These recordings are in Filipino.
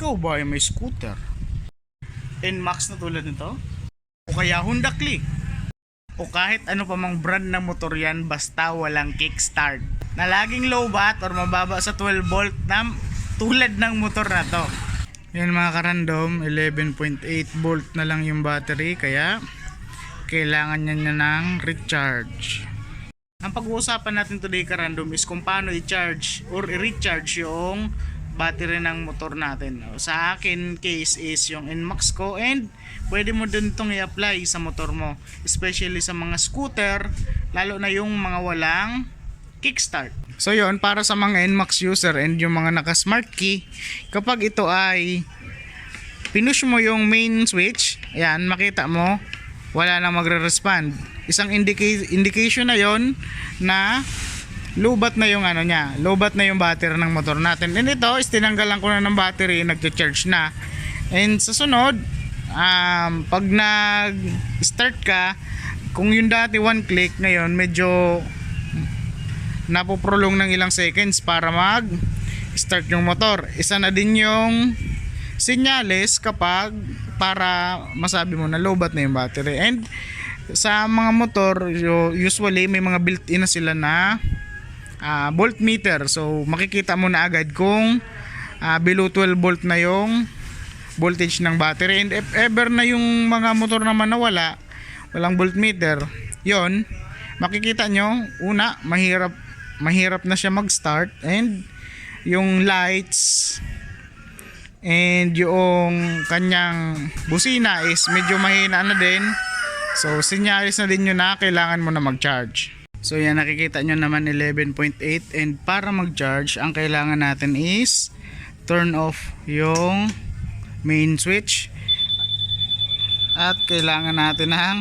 Ikaw ba ay may scooter? NMAX na tulad nito? O kaya Honda Click? O kahit ano pa mang brand na motor yan basta walang kickstart. Na laging low bat or mababa sa 12 volt na tulad ng motor na to. Yan mga karandom, 11.8 volt na lang yung battery kaya kailangan niya niya ng recharge. Ang pag-uusapan natin today karandom is kung paano i-charge or i-recharge yung battery ng motor natin. Sa akin case is yung NMAX ko and pwede mo din itong i-apply sa motor mo. Especially sa mga scooter, lalo na yung mga walang kickstart. So yon para sa mga NMAX user and yung mga naka smart key, kapag ito ay pinush mo yung main switch, ayan, makita mo, wala nang magre-respond. Isang indica- indication na yon na lubat na yung ano niya, lubat na yung battery ng motor natin. And ito, is tinanggalan ko na ng battery, nagcha-charge na. And sa sunod, um, pag nag-start ka, kung yung dati one click, ngayon medyo napoprolong ng ilang seconds para mag start yung motor. Isa na din yung senyales kapag para masabi mo na lowbat na yung battery. And sa mga motor, usually may mga built-in na sila na ah, voltmeter. So makikita mo na agad kung ah, below 12 volt na yung voltage ng battery. And if ever na yung mga motor naman na wala, walang voltmeter, yon makikita nyo, una, mahirap mahirap na siya mag-start and yung lights and yung kanyang busina is medyo mahina na din so sinyalis na din yun na kailangan mo na mag-charge so yan nakikita nyo naman 11.8 and para mag-charge ang kailangan natin is turn off yung main switch at kailangan natin ng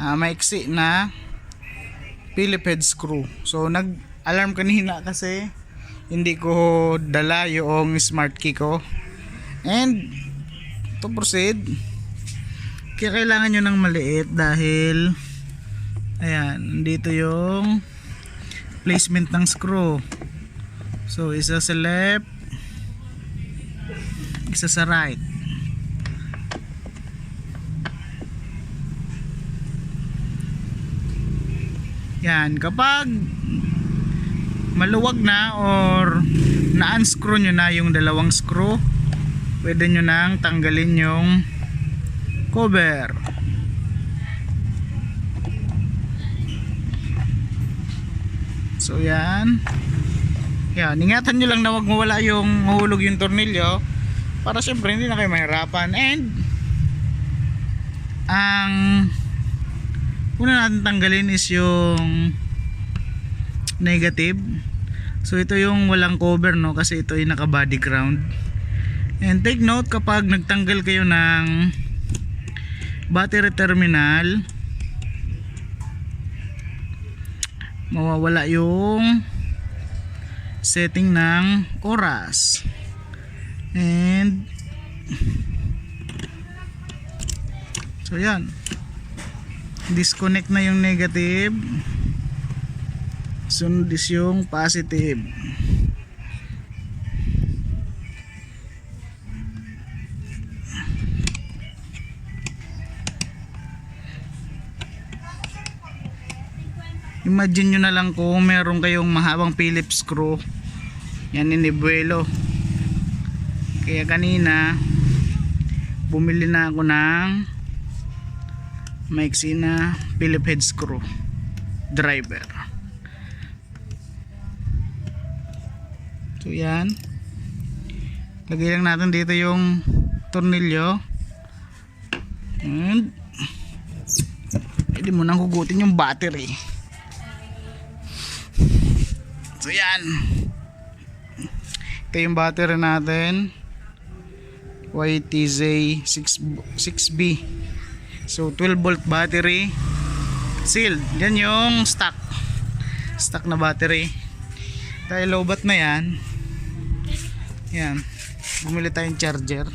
ah, maiksi na Philip head screw. So nag-alarm kanina kasi hindi ko dala yung smart key ko. And to proceed, kailangan nyo ng maliit dahil ayan, dito yung placement ng screw. So isa sa left, isa sa right. Yan, kapag maluwag na or na-unscrew nyo na yung dalawang screw, pwede nyo nang tanggalin yung cover. So yan. Yan, ingatan nyo lang na wag mawala yung mahulog yung tornilyo. Para syempre hindi na kayo mahirapan. And ang una natin tanggalin is yung negative. So ito yung walang cover no? Kasi ito ay naka body ground. And take note kapag nagtanggal kayo ng battery terminal mawawala yung setting ng oras. And so yan. Disconnect na yung negative. Sunod is yung positive imagine nyo na lang kung meron kayong mahabang Phillips screw. Yan inibuelo. Kaya kanina bumili na ako ng maiksi na Philip head screw driver. So yan. Lagay lang natin dito yung tornilyo. And pwede mo nang hugutin yung battery so yan ito yung battery natin YTZ 6, 6B So 12 volt battery sealed. Yan yung stock. Stock na battery. Tayo lowbat na yan. Yan. Bumili tayong charger.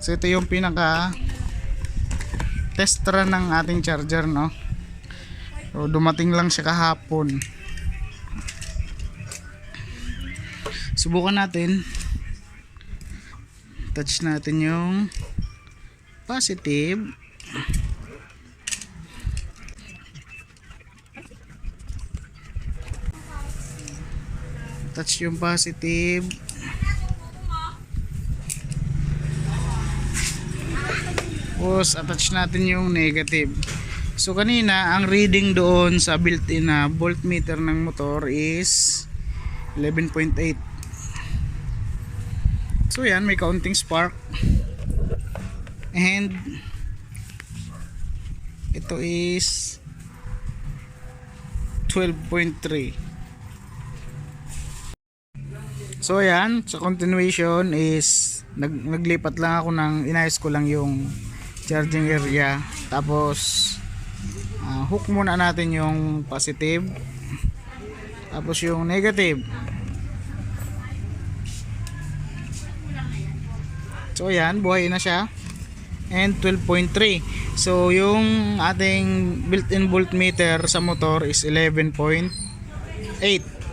So ito yung pinaka test run ng ating charger no? So dumating lang siya kahapon. Subukan natin. Touch natin yung positive. Touch yung positive. Tapos attach natin yung negative. So kanina ang reading doon sa built-in na voltmeter ng motor is 11.8. So yan, may counting spark. And ito is 12.3. So yan, sa continuation is nag, naglipat lang ako ng inayos ko lang yung charging area. Tapos ah, hook muna natin yung positive. Tapos yung negative. So yan, buhay na siya. And 12.3. So yung ating built-in voltmeter sa motor is 11.8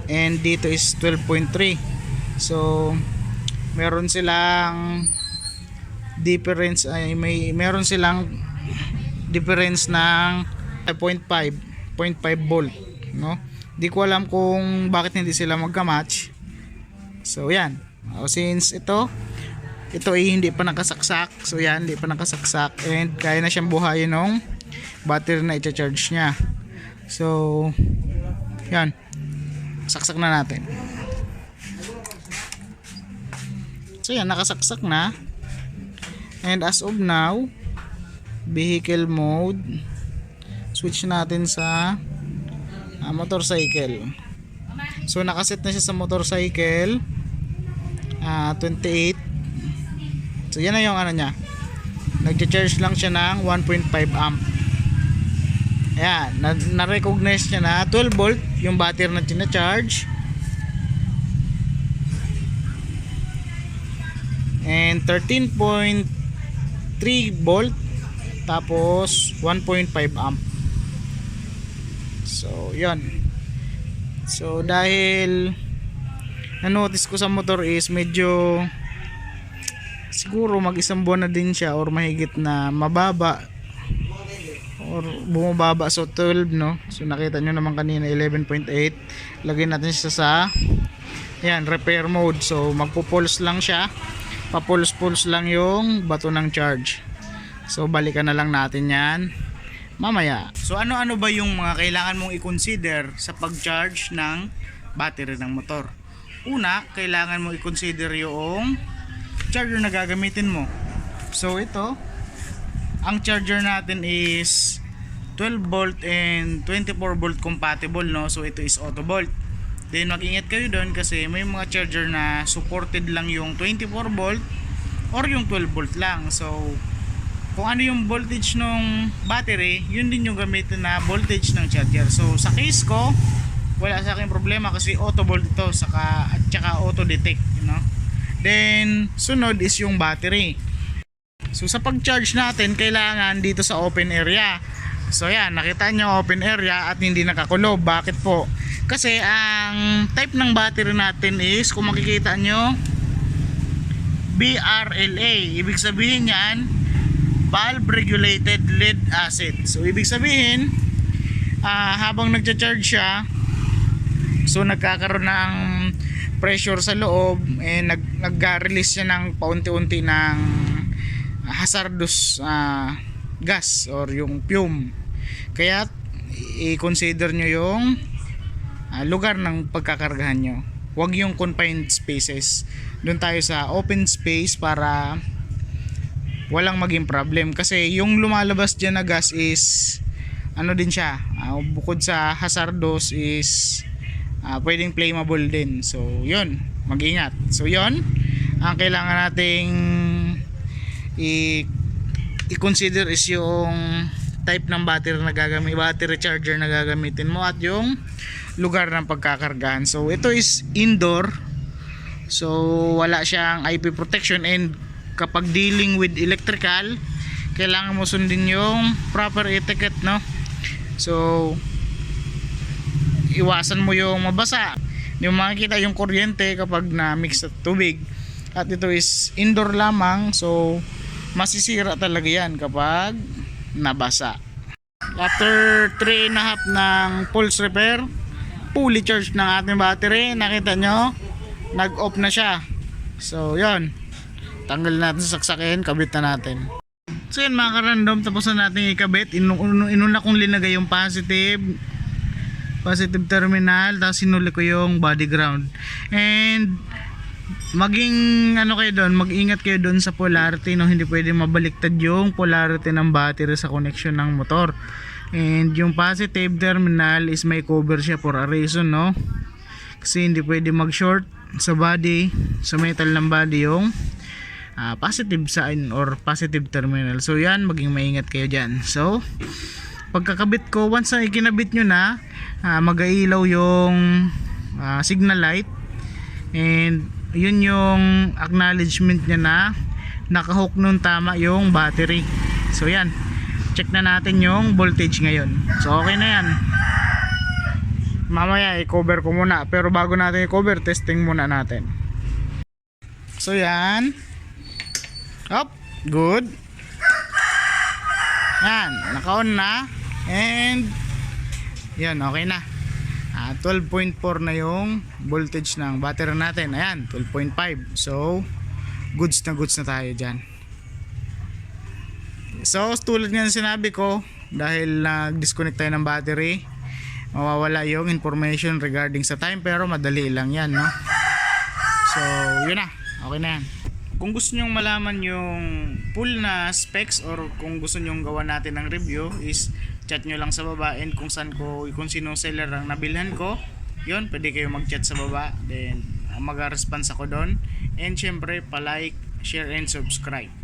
and dito is 12.3. So meron silang difference ay may meron silang difference ng 0.5 0.5 volt no? Di ko alam kung bakit hindi sila magka-match. So yan. O, since ito ito ay hindi pa nakasaksak. So yan hindi pa nakasaksak. And kaya na siyang buhayin ng battery na i-charge niya. So yan. Saksak na natin. So yan nakasaksak na and as of now vehicle mode switch natin sa ah, motorcycle. So nakaset na siya sa motorcycle ah 28 so yan na yung ano niya. Nagcha-charge lang siya ng 1.5 amp. Ayan na- na-recognize niya na 12 volt yung battery na tina-charge and 13.3 volt tapos 1.5 amp. So yon so dahil na-notice ko sa motor is medyo siguro mag isang buwan na din siya or mahigit na mababa or bumababa. So 12 no? So nakita nyo naman kanina 11.8 lagay natin siya sa yan repair mode. So magpo-pulse lang siya papulse-pulse lang yung bato ng charge. So balikan na lang natin yan mamaya. So ano-ano ba yung mga kailangan mong i-consider sa pag-charge ng battery ng motor? Una kailangan mo i-consider yung charger na gagamitin mo. So ito ang charger natin is 12 volt and 24 volt compatible no? So ito is auto volt then mag-ingat kayo doon kasi may mga charger na supported lang yung 24 volt or yung 12 volt lang so kung ano yung voltage ng battery yun din yung gamitin na voltage ng charger so sa case ko wala sa akin problema kasi auto volt ito saka, at saka auto detect you know? then sunod is yung battery So sa pag-charge natin, kailangan dito sa open area. So yan, nakita nyo open area at hindi nakakulob. Bakit po? Kasi ang type ng battery natin is, kung makikita nyo, BRLA. Ibig sabihin yan, Valve Regulated Lead Acid. So ibig sabihin, ah, habang nagcha-charge siya, so nagkakaroon ng pressure sa loob and nag nag-release siya ng paunti-unti ng hazardous ah, gas or yung fume. Kaya i-consider nyo yung ah, lugar ng pagkakargahan nyo. Huwag yung confined spaces. Doon tayo sa open space para walang maging problem. Kasi yung lumalabas dyan na gas is ano din siya. ah, bukod sa hazardous is ah, pwedeng flammable din. So, yun. Mag-ingat. So, yun. Ang kailangan nating i- i-consider is yung type ng battery na gagamit, battery charger na gagamitin mo at yung lugar ng pagkakargahan. So ito is indoor. So wala siyang IP protection and kapag dealing with electrical, kailangan mo sundin yung proper etiquette, no? So iwasan mo yung mabasa. yung makikita yung kuryente kapag na-mix sa tubig. At ito is indoor lamang, so masisira talaga yan kapag nabasa. After 3 and a half ng pulse repair, fully charged ng ating battery. Nakita nyo, nag-off na siya. So, yon Tanggal natin sa saksakin, kabit na natin. So yun mga karandom, tapos na natin ikabit. Inu inu- inuna kong linagay yung positive. Positive terminal. Tapos sinuli ko yung body ground. And maging ano kayo doon? Mag-ingat kayo doon sa polarity no? Hindi pwede mabaliktad yung polarity ng battery sa connection ng motor and yung positive terminal is may cover siya for a reason no? Kasi hindi pwede mag short sa body sa metal ng body yung ah, positive sign or positive terminal. So yan maging maingat kayo dyan. So pagkakabit ko once na ikinabit nyo na ah, mag-ailaw yung ah, signal light. And yun yung acknowledgement niya na nakahook nun tama yung battery. So yan check na natin yung voltage ngayon. So okay na yan. Mamaya i-cover ko muna. Pero bago natin i-cover testing muna natin. So yan. Up good. Yan. Naka-on na. And yan okay na. Ah, 12.4 na yung voltage ng battery natin. Ayan, 12.5. So, goods na goods na tayo dyan. So, tulad nga ng sinabi ko, dahil nag-disconnect tayo ng battery, mawawala yung information regarding sa time, pero madali lang yan, no? So, yun na. Okay na yan. Kung gusto nyong malaman yung full na specs or kung gusto nyong gawa natin ng review is chat nyo lang sa baba and kung saan ko, kung sino seller ang nabilhan ko, yun, pwede kayo mag-chat sa baba. Then, mag-response ako doon. And syempre, pa-like, share, and subscribe.